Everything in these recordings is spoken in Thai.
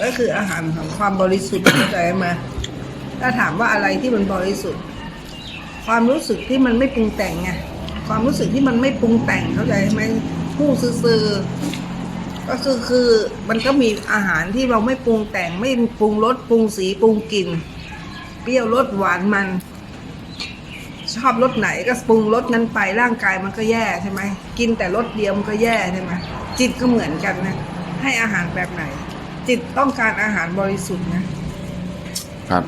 ก็คืออาหารของความบริสุทธิ์เข้าใจไหมถ้าถามว่าอะไรที่มันบริสุทธิ์ ความรู้สึกที่มันไม่ปรุงแต่งไงความรู้สึกที่มันไม่ปรุงแต่งเข้าใจไหมผู้ซื่อก็คือคือมันก็มีอาหารที่เราไม่ปรุงแต่งไม่ปรุงรสปรุงสีปรุงกลิ่น เปรี้ยวรสหวานมัน ชอบรสไหนก็ปรุงรสนั้นไปร่างกายมันก็แย่ใช่ไหมกินแต่รสเดียวมันก็แย่ใช่ไหมจิตก็เหมือนกันนะ ให้อาหารแบบไหน จิตต้องการอาหารบริสุทธิ์นะครับ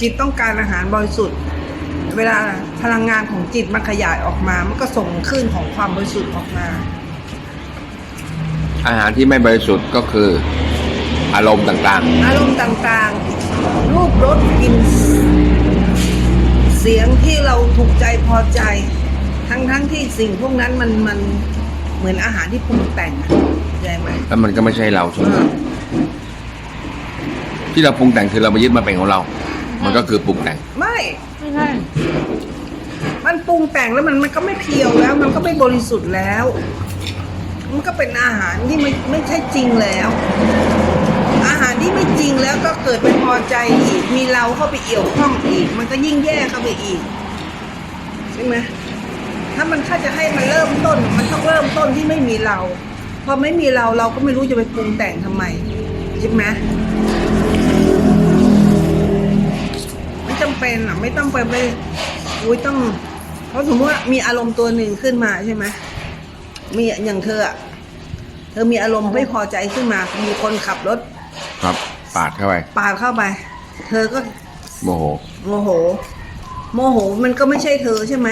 จิตต้องการอาหารบริสุทธิ์ เวลาพลังงานของจิตมันขยายออกมา มันก็ส่งคลื่นของความบริสุทธิ์ออกมา อาหารที่ไม่บริสุทธิ์ก็คือ อารมณ์ต่างอารมณ์ต่างๆ รูปรสกลิ่นเสียงที่เราถูกใจพอใจ ทั้งๆที่สิ่งพวกนั้นมันมันเหมือนอาหารที่ปรุงแต่งอะเข้าใจไหมๆ แล้วมันก็ไม่ใช่เราใช่ไหมอ่า ที่เราปรุงแต่งคือเรามายึดมาเป็นของเรา มันก็คือปรุงแต่ง ไม่ ไม่ใช่มันปรุงแต่งแล้วมันมันก็ไม่เพียวแล้ว มันก็ไม่บริสุทธิ์แล้ว มันก็เป็นอาหารที่ไม่ไม่ใช่จริงแล้ว อาหารที่ไม่จริงแล้วก็เกิดไปพอใจอีก มีเราเข้าไปเอี่ยวข้องอีก มันก็ยิ่งแย่เข้าไปอีกใช่ไหมถ้ามันถ้าจะให้มันเริ่มต้น มันต้องเริ่มต้นที่ไม่มีเรา พอไม่มีเราเราก็ไม่รู้จะไปปรุงแต่งทำไมใช่ไหมไม่ จำเป็นอะไม่ต้องไปไปอุ้ยต้องเพราะสมมติว่ามีอารมณ์ตัวหนึ่งขึ้นมาใช่ไหมมีอย่างเธออะเธอมีอารมณ์ไม่พอใจขึ้นมา มีคนขับรถครับ ปาดเข้าไป ปาดเข้าไป เธอก็โมโห โมโห โมโหมันก็ไม่ใช่เธอใช่ไหม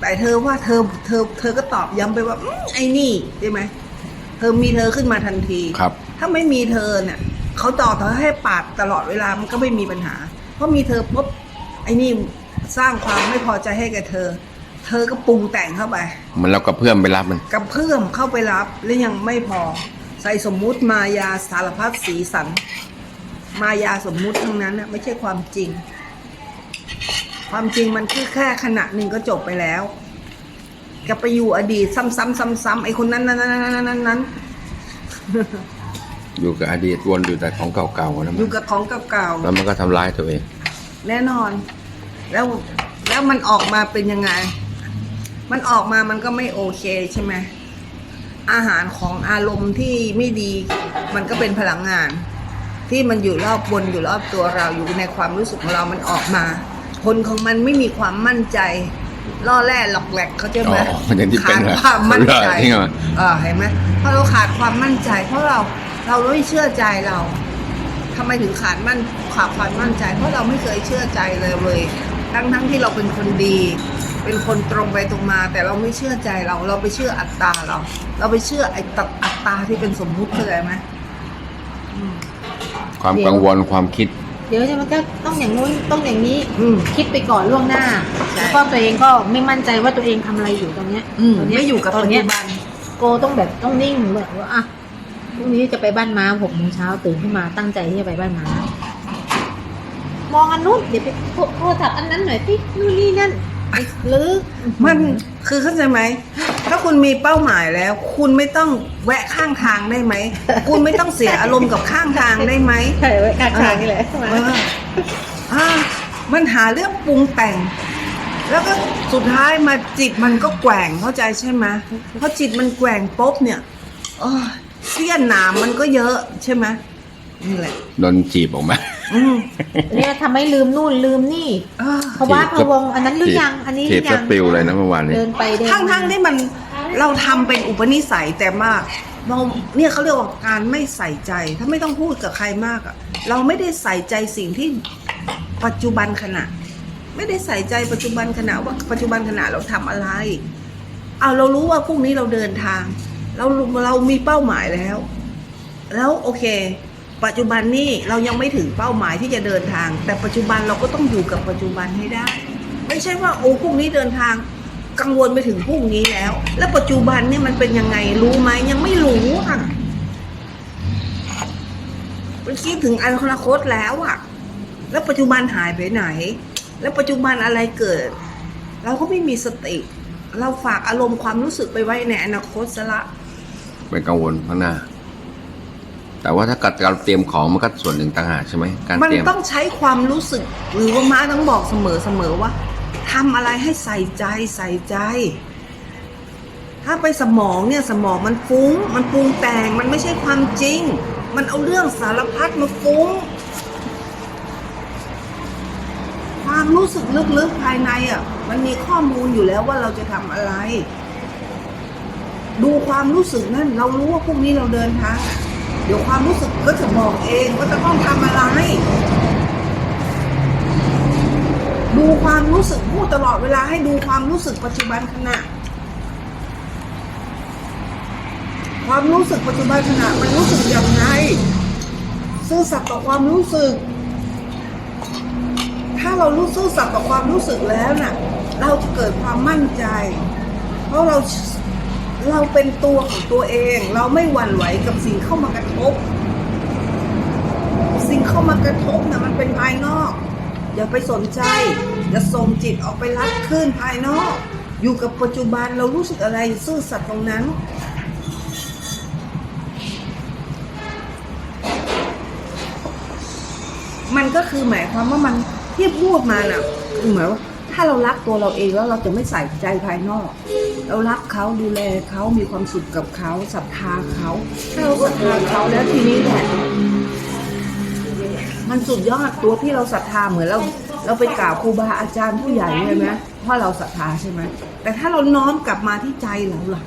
แต่เธอว่าเธอเธอ เธอก็ตอบย้ำไปว่าอืมไอ้นี่ใช่ไหมเธอมีเธอขึ้นมาทันทีครับ ถ้าไม่มีเธอเนี่ยเขาต่อเธอให้ปาดตลอดเวลามันก็ไม่มีปัญหา เพราะมีเธอปุ๊บไอ้นี่สร้างความไม่พอใจให้แกเธอ เธอก็ปรุงแต่งเข้าไปเหมันเรากับเพื่อนไปรับมันกับเพื่อมเข้าไปรับและยังไม่พอ ใส่สมมุติมายาสารพัดสีสัน มายาสมมุติทั้งนั้นน่ะไม่ใช่ความจริง ความจริงมันคือแค่ขณะหนึ่งก็จบไปแล้วกับไปอยู่อดีตซ้ำๆซ้ำๆไอ้คนนั้นนั้นนั้นนั้นนั้นนั้น อยู่กับอดีตวนอยู่แต่ของเก่าๆนะอมันยู่กับของเก่าแล้วมันก็ทำร้ายตัวเอง ๆแน่นอน แล้วแล้วมันออกมาเป็นยังไง มันออกมามันก็ไม่โอเคใช่ไหมอาหารของอารมณ์ที่ไม่ดี มันก็เป็นพลังงาน ที่มันอยู่รอบบนอยู่รอบตัวเราอยู่ในความรู้สึกของเรามันออกมา ผลของมันไม่มีความมั่นใจ ล่อแร่หลอกแหลกเขาใจไหมอ๋อมันอย่างที่เป็นขาดเหรอความมั่นใจเหรอจริงเหรอเออเห็นไหมเพราะเราขาดความมั่นใจ เพราะเรา เราไม่เชื่อใจเราทำไมถึงขาดมั่นขาดความมั่นใจ เพราะเราไม่เคยเชื่อใจเลยเลย ทั้งทั้งที่เราเป็นคนดี เป็นคนตรงไปตรงมา แต่เราไม่เชื่อใจเรา เราไปเชื่ออัตตาเรา เราไปเชื่อไอ้ตับอัตตาที่เป็นสมมุติเข้าใจไหมอืมความกังวลความคิด เดี๋ยวจะมันก็ต้องอย่างนู้นต้องอย่างนี้ อืมคิดไปก่อนล่วงหน้าใช่แล้วก็ตัวเองก็ไม่มั่นใจว่าตัวเองทำอะไรอยู่ตรงเนี้ยอืมตรงเนี้ไม่อยู่กับตปัรจงเนี้จุยบันโกต้องแบบต้องนิ่งแบบว่าอะ พรุ่งนี้จะไปบ้านม้าหกโมงเช้าตื่นขึ้นมาตั้งใจที่จะไปบ้านม้ามองอันนู้นเดี๋ยวไปโทรโทรศัพท์อันนั้นหน่อยสินู่นนี่นั่นไปหรือมันคือเข้าใจไหม ถ้าคุณมีเป้าหมายแล้ว คุณไม่ต้องแวะข้างทางได้ไหม คุณไม่ต้องเสียอารมณ์กับข้างทางได้ไหมใช่ไว้กลางทางนี่แหละใช่ไหมเอออ่ามันหาเรื่องปรุงแต่ง แล้วก็สุดท้ายมาจิตมันก็แกว่งเข้าใจใช่ไหมเพราะจิตมันแกว่งปุ๊บเนี่ย เออเสี้ยนหนามมันก็เยอะใช่ไหมนี่แหละ โดนจีบออกมา อืมเนี่ยทำให้ลืมนู่นลืมนี่ เออเพราะว่าพะวงอันนั้นหรือยัง อันนี้หจีรืบอสยังปิลเลยนะเมื่อวานนี้ เดินไปเดินทั้งมาทั้งๆที่มันเราทำเป็นอุปนิสัยแต่มากเราเนี่ยเขาเรียกว่าการไม่ใส่ใจ ถ้าไม่ต้องพูดกับใครมากอะเราไม่ได้ใส่ใจสิ่งที่ปัจจุบันขณะ ไม่ได้ใส่ใจปัจจุบันขณะว่าปัจจุบันขณะเราทำอะไร เอาเรารู้ว่าพรุ่งนี้เราเดินทาง เราเรามีเป้าหมายแล้ว แล้วโอเค ปัจจุบันนี่เรายังไม่ถึงเป้าหมายที่จะเดินทาง แต่ปัจจุบันเราก็ต้องอยู่กับปัจจุบันให้ได้ ไม่ใช่ว่าโอ้พรุ่งนี้เดินทางกังวลไปถึงพรุ่งนี้แล้ว แล้วปัจจุบันเนี่ยมันเป็นยังไงรู้ไหมยังไม่รู้อะมันคิดถึงอนาคตแล้วอะ แล้วปัจจุบันหายไปไหน แล้วปัจจุบันอะไรเกิด เราก็ไม่มีสติ เราฝากอารมณ์ความรู้สึกไปไว้ในอนาคตซะละ ไปกังวลข้างหน้า แต่ว่าถ้ากิดเรเตรียมของมันก็ส่วนหนึ่งต่างหากใช่ไหมการมันเตรียมต้องใช้ความรู้สึก หรือว่าม้าต้องบอกเสมอเสมอว่าทำอะไรให้ใส่ใจใส่ใจ ถ้าไปสมองเนี่ยสมองมันฟุ้ง มันปรุงแต่งมันไม่ใช่ความจริง มันเอาเรื่องสารพัดมาฟุ้ง ความรู้สึกลึกๆภายในอะ มันมีข้อมูลอยู่แล้วว่าเราจะทำอะไร ดูความรู้สึกนั่นเรารู้ว่าพรุ่งนี้เราเดินทางเดี๋ยวความรู้สึกก็จะบอกเองว่าจะต้องทำอะไรดูความรู้สึกพูดตลอดเวลาให้ดูความรู้สึกปัจจุบันขณะ ความรู้สึกปัจจุบันขณะมันรู้สึกอย่างไรซื่อสัตย์ต่อความรู้สึก ถ้าเรารู้ซื่อสัตย์ต่อความรู้สึกแล้วน่ะ เราจะเกิดความมั่นใจ เพราะเรา เราเป็นตัวของตัวเอง เราไม่หวั่นไหวกับสิ่งเข้ามากระทบ สิ่งเข้ามากระทบน่ะมันเป็นภายนอกอย่าไปสนใจอย่าส่งจิตออกไปรัดขึ้นภายนอก อยู่กับปัจจุบันเรารู้สึกอะไรซื่อสัตย์ตรงนั้น มันก็คือหมายความว่ามันที่พูดมาน่ะคือหมายว่า ถ้าเรารักตัวเราเองแล้วเราจะไม่ใส่ใจภายนอก เรารักเขาดูแลเขามีความสุขกับเขาศรัทธาเขาถ้าเราศรัทธาเขาแล้วทีนี้แหละมันสุดยอดตัวที่เราศรัทธาเหมือนเราเราไปกราบครูบาอาจารย์ผู้ใหญ่เลยไหมเพราะเราศรัทธาใช่ไหมแต่ถ้าเราน้อมกลับมาที่ใจเราล่ะ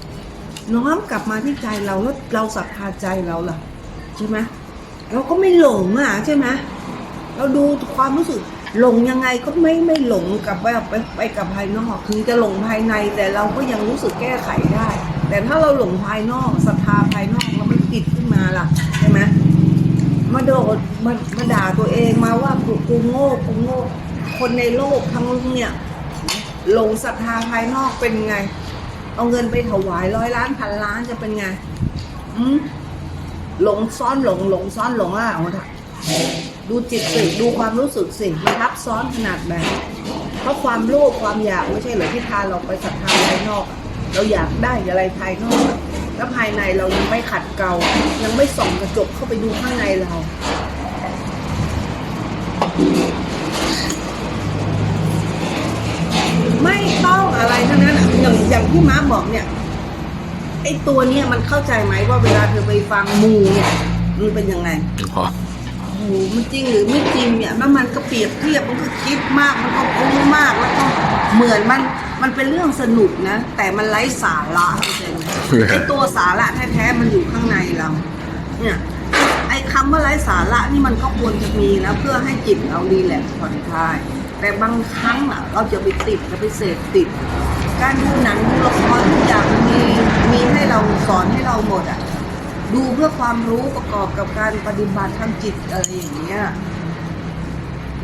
น้อมกลับมาที่ใจเราแล้วเราศรัทธาใจเราล่ะ ใช่ไหมเราก็ไม่หลงอะใช่ไหมเราดูความรู้สึก หลงยังไงก็ไม่ไม่หลงกับไปไปไปกับภายนอกคือจะหลงภายในแต่เราก็ยังรู้สึกแก้ไขได้ แต่ถ้าเราหลงภายนอกศรัทธาภายนอกแล้วมันติดขึ้นมาล่ะใช่ไหมมาโดดมามาด่าตัวเองมาว่ากูกูโง่กูโง่คนในโลกทั้งเนี่ยหลงศรัทธาภายนอกเป็นไง เอาเงินไปถวายร้อยล้านพันล้านจะเป็นไงอืมหลงซ้อนหลงหลงซ้อนหลงอะเอาเถอะ ดูจิตสิดูความรู้สึกสิมันทับซ้อนขนาดไหนเพราะความโลภความอยากไม่ใช่เหรอที่พาเราไปศรัทธาภายนอก เราอยากได้อะไรภายนอกแล้วภายในเรายังไม่ขัดเกลายังไม่ส่องกระจกเข้าไปดูข้างในเราไม่ต้องอะไรทั้งนั้นอะอย่างอย่างที่ม้าบอกเนี่ยไอ้ตัวเนี้ยมันเข้าใจไหมว่าเวลาเธอไปฟังมูเนี่ยมันเป็นยังไง โอ้โหมันจริงหรือไม่จริงเนี่ยแล้วมันก็เปรียบเทียบมันก็คิดมากมันก็คุ้มมากแล้วก็เหมือนมันมันเป็นเรื่องสนุกนะ แต่มันไร้สาระเข้าใจไหมไอ้ตัวสาระแท้ๆมันอยู่ข้างในเรา เนี่ยไอ้คำว่าไร้สาระนี่มันก็ควรจะมีนะเพื่อให้จิตเราดีแลกซ์ผ่อนคลาย แต่บางครั้งอะ เราจะไปติดจะไปเสพติด การดูหนังดูละครทุกอย่างมีมีให้เราสอนให้เราหมดอะ ดูเพื่อความรู้ประกอบกับการปฏิบัติทางจิตอะไรอย่างเงี้ย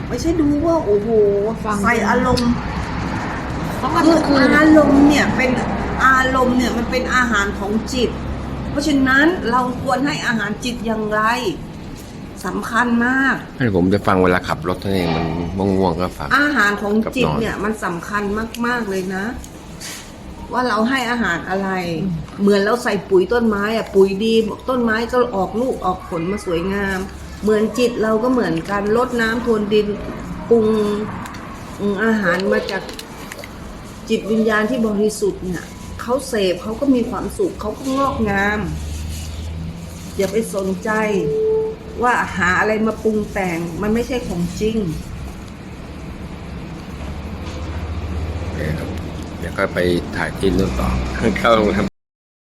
ไม่ใช่ดูว่าโอ้โหฟังใส่อารมณ์ทั้งวันคือทั้งคืนอารมณ์เนี่ยเป็นอารมณ์เนี่ยมันเป็นอาหารของจิต เพราะฉะนั้นเราควรให้อาหารจิตอย่างไรสำคัญมากให้ผมจะฟังเวลาขับรถเท่านั้นเองมันง่วงๆก็ฟังอาหารของจิตกับนอนเนี่ยมันสำคัญมากๆเลยนะ ว่าเราให้อาหารอะไร เหมือนเราใส่ปุ๋ยต้นไม้อะปุ๋ยดีต้นไม้ก็ออกลูกออกผลมาสวยงาม เหมือนจิตเราก็เหมือนกันลดน้ำทวนดินปรุงอืมอาหารมาจากจิตวิญญาณที่บริสุทธิ์เนี่ยเขาเสพเขาก็มีความสุขเขาก็งอกงาม อย่าไปสนใจว่าหาอะไรมาปรุงแต่งมันไม่ใช่ของจริง โอเคครับเดี๋ยว ก็ไปถ่ายที่นู่นต่อเข้าโรงแรม